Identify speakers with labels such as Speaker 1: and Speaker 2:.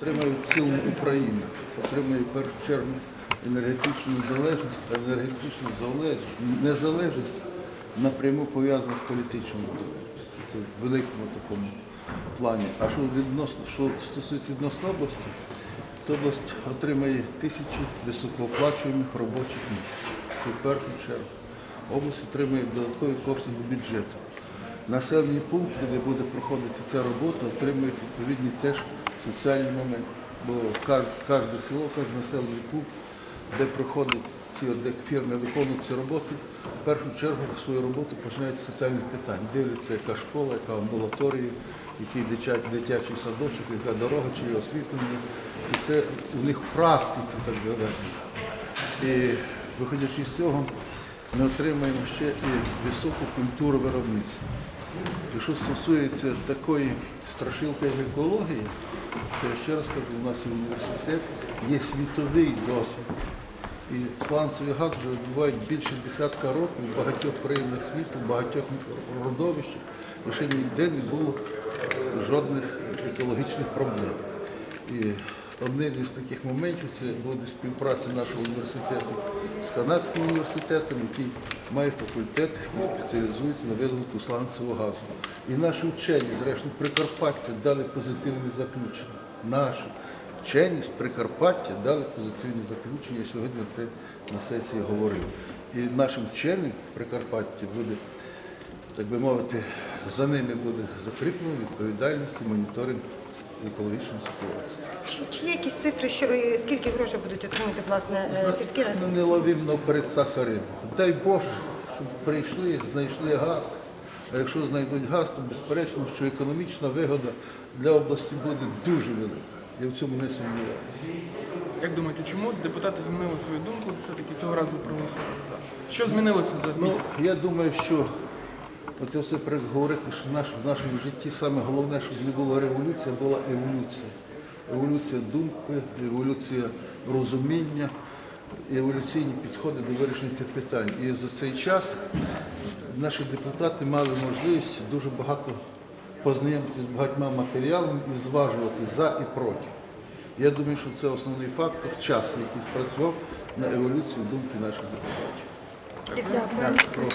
Speaker 1: Цілому Україна, отримає в першу чергу енергетичну незалежність, а енергетичну залежність, незалежність напряму пов'язана з політичною незалежністю. Це в великому такому плані. А що відносно, що стосується відносно області, то область отримає тисячі високооплачуваних робочих місць. Це в першу чергу. Область отримає додаткові кошти до бюджету. Населені пункти, де буде проходити ця робота, отримують відповідні теж соціальні моменти. Бо кожне село, кожен населений пункт, де проходять ці де фірми виконують ці роботи, в першу чергу свою роботу починають з соціальних питань. Дивляться, яка школа, яка амбулаторія, який дитя- дитячий садочок, яка дорога, чи освітлення. І це у них практиці так заведено. І виходячи з цього, ми отримаємо ще і високу культуру виробництва. І що стосується такої страшилки, як екології, то я ще раз кажу, у нас є університет, є світовий досвід. І сланцевий газ вже відбувають більше десятка років в багатьох країнах світу, в багатьох родовищах. Ще ніде не було жодних екологічних проблем. І одним із таких моментів це буде співпраця нашого університету з канадським університетом, який має факультет і спеціалізується на видобутку сланцевого газу. І наші вчені, зрештою, Прикарпаття дали позитивні заключення. Наші вчені з Прикарпаття дали позитивні заключення. Я сьогодні це на сесії говорив. І нашим вченим в Прикарпатті буде так би мовити, за ними буде закріплено відповідальність і моніторинг екологічної ситуації.
Speaker 2: Чи, чи є якісь цифри, що е, скільки грошей будуть отримати власне е, сільські ради?
Speaker 1: Ну, не ловим наперед сахарин. Дай Боже, щоб прийшли, знайшли газ. А якщо знайдуть газ, то безперечно, що економічна вигода для області буде дуже велика. Я в цьому не сумніваюся.
Speaker 3: Як думаєте, чому депутати змінили свою думку, все-таки цього разу проголосували за? Що змінилося за
Speaker 1: Ну,
Speaker 3: місяць?
Speaker 1: я думаю, що от все говорити, що наш, в нашому житті саме головне, щоб не була революція, була еволюція. Еволюція думки, еволюція розуміння, еволюційні підходи до вирішення тих питань. І за цей час наші депутати мали можливість дуже багато познайомитися з багатьма матеріалами і зважувати за і проти. Я думаю, що це основний фактор часу, який спрацював на еволюцію думки наших депутатів.
Speaker 2: Дякую.